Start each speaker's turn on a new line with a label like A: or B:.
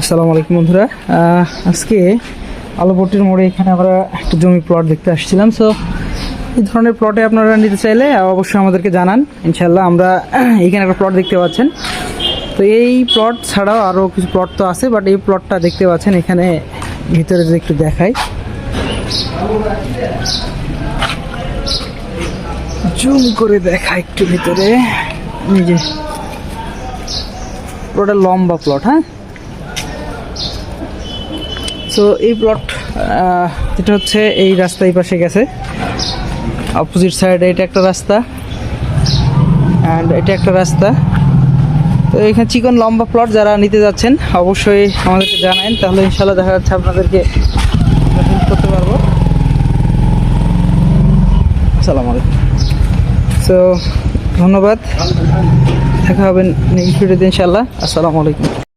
A: আসসালামু আলাইকুম বন্ধুরা। আজকে আলোপট্টির মোড়ে এখানে আমরা একটা জমি প্লট দেখতে আসছিলাম। সো এই ধরনের প্লটে আপনারা নিতে চাইলে অবশ্যই আমাদেরকে জানান। ইনশাল্লাহ আমরা এখানে একটা প্লট দেখতে পাচ্ছেন। তো এই প্লট ছাড়াও আরও কিছু প্লট তো আছে বাট এই প্লটটা দেখতে পাচ্ছেন এখানে ভিতরে যদি একটু দেখাই। জুম করে দেখা একটু ভিতরে। নিজে পুরোটা লম্বা প্লট হ্যাঁ? সো এই প্লট যেটা হচ্ছে এই রাস্তা এই পাশে গেছে। অপোজিট সাইডে এটা একটা রাস্তা অ্যান্ড এটা একটা রাস্তা। তো এখানে চিকন লম্বা প্লট যারা নিতে যাচ্ছেন, অবশ্যই আমাদেরকে জানান তাহলে ইনশাল্লাহ দেখা যাচ্ছে আপনাদেরকে করতে পারব। আসসালামু আলাইকুম। সো ধন্যবাদ। দেখা হবে নেক্সট ভিডিওতে ইনশাল্লাহ আসসালামু আলাইকুম।